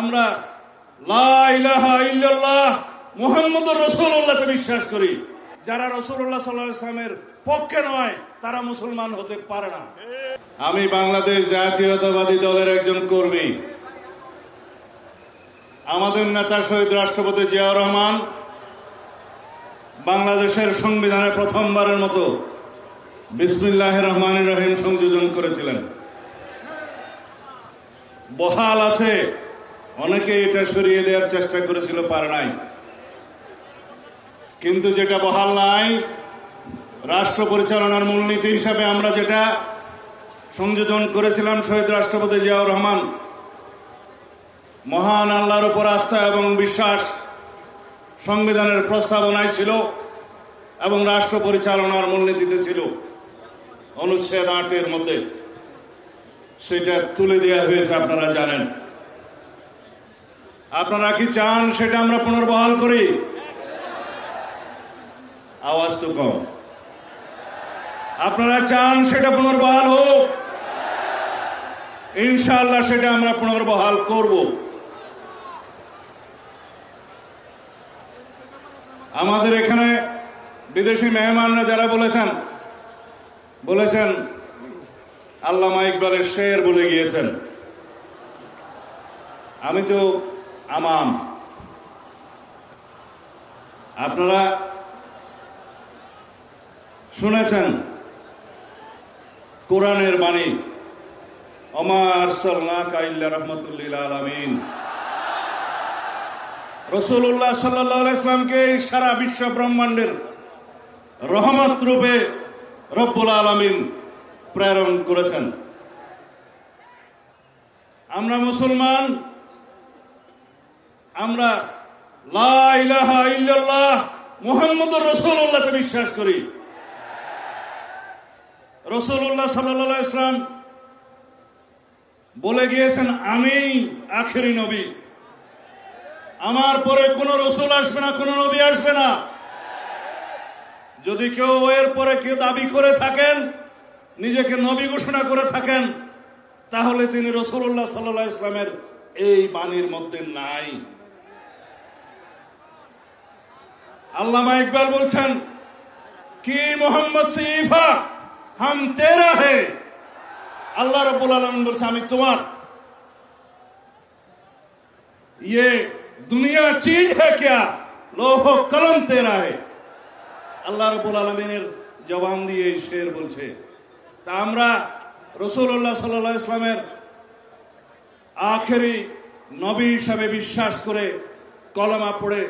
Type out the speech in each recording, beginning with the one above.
আমরা রাসূলুল্লাহকে বিশ্বাস করি। যারা রাসূলুল্লাহ সাল্লাল্লাহু আলাইহি ইসলামের পক্ষে নয়, তারা মুসলমান হতে পারে না। আমি বাংলাদেশ জাতীয়তাবাদী দলের একজন কর্মী। আমাদের নেতা শহীদ রাষ্ট্রপতি জিয়াউর রহমান বাংলাদেশের সংবিধানে প্রথমবারের মতো বিসমিল্লাহ রহমান রহিম সংযোজন করেছিলেন। বহাল আছে অনেকে এটা সরিয়ে দেওয়ার চেষ্টা করেছিল, পারে নাই। কিন্তু যেটা বহাল নাই, রাষ্ট্র পরিচালনার মূলনীতি হিসাবে আমরা যেটা সংযোজন করেছিলাম শহীদ রাষ্ট্রপতি জিয়াউর রহমান, মহান আল্লাহর উপর আস্থা এবং বিশ্বাস সংবিধানের প্রস্তাবনায় ছিল এবং রাষ্ট্র পরিচালনার মূলনীতিতে ছিল। অনুচ্ছেদ আটের মধ্যে সেটা তুলে দেওয়া হয়েছে, আপনারা জানেন। আপনারা কি চান সেটা আমরা পুনর্বহাল করি? আওয়াজ তো কম। আপনারা চান সেটা পুনর্বহাল হোক? ইনশাল্লাহ সেটা আমরা পুনর্বহাল করব। আমাদের এখানে বিদেশি মেহমানরা যারা বলেছেন বলেছেন, আল্লামা ইকবালের শের বলে গিয়েছেন। আমি তো আমাম আপনারা শুনেছেন কোরআনের বাণী অমার সাল্লাহ কাইল্লা রহমতুল্লিল আলমিন। রসুল্লাহ সাল্লাহ ইসলামকে এই সারা বিশ্ব ব্রহ্মাণ্ডের রহমত রূপে রব্বুল আলমিন প্রেরণ করেছেন। আমরা মুসলমান আমরা মুহাম্মদুর রাসূলুল্লাহকে বিশ্বাস করি। রসুল্লাহ সাল্লাহ ইসলাম বলে গিয়েছেন, আমি আখেরি নবী। আমার পরে কোন রসুল আসবে না, কোন নবী আসবে না। যদি কেউ এর পরে কেউ দাবি করে থাকেন, নিজেকে নবী ঘোষণা করে থাকেন, তাহলে তিনি রসুল্লাহ সাল্লাহ ইসলামের এই বাণীর মধ্যে নাই। আল্লামা ইকবাল বলছেন, কি মোহাম্মদ সিফা? হাম তেরা হে। আল্লাহ রবুল আলম বলছে, আমি তোমার ইয়ে দুনিয়া চিজ হে ক্যা? লোহ কলম তেরা হে। আল্লাহ রবুল আলমিনের জবান দিয়ে শের বলছে, তা আমরা রসুল্লাহ সাল্লাহ ইসলামের আখেরি নবী হিসাবে বিশ্বাস করে কলমা পড়ে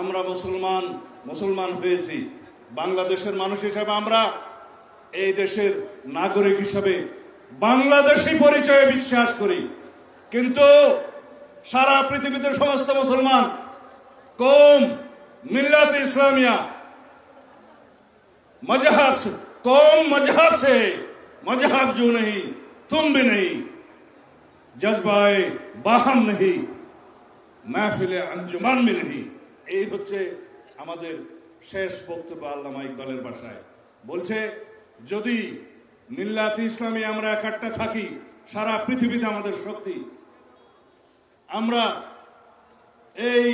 আমরা মুসলমান মুসলমান হয়েছি বাংলাদেশের মানুষ হিসাবে আমরা এই দেশের নাগরিক হিসাবে বাংলাদেশি পরিচয়ে বিশ্বাস করি কিন্তু সারা পৃথিবীতে সমস্ত মুসলমান কম मिल्लत इस्लामिया मजहब से कौम मजहब से मजहब जो नहीं तुम भी नहीं जज्बाए बाहम नहीं महफिल अंजुमान में नहीं এই হচ্ছে আমাদের শেষ বক্তব্য আল্লামা ইকবালের ভাষায় বলছে, যদি মিল্লাত ইসলামী আমরা একাট্টা থাকি, সারা পৃথিবীতে আমাদের শক্তি, আমরা এই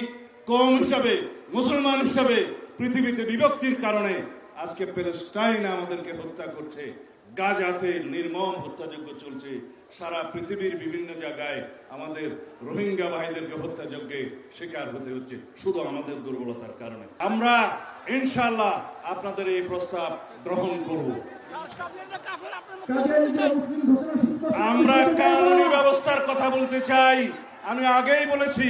কম হিসাবে, মুসলমান হিসাবে পৃথিবীতে বিভক্তির কারণে আজকে প্যালেস্টাইন আমাদেরকে হত্যা করছে। গাজাতে নির্মম হত্যাযজ্ঞ চলছে। সারা পৃথিবীর বিভিন্ন জায়গায় আমাদের রোহিঙ্গা ভাইদেরকে হত্যাযজ্ঞে শিকার হতে হচ্ছে শুধু আমাদের দুর্বলতার কারণে। আমরা ইনশাল্লাহ আপনাদের এই প্রস্তাব গ্রহণ করব। আমরা কানুনি ব্যবস্থার কথা বলতে চাই। আমি আগেই বলেছি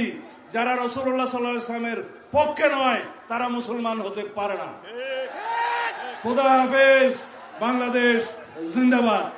যারা রসুল্লাহ সাল্লাহ ইসলামের পক্ষে নয় তারা মুসলমান হতে পারে না। খুদা হাফেজ বাংলাদেশ ずんだわ。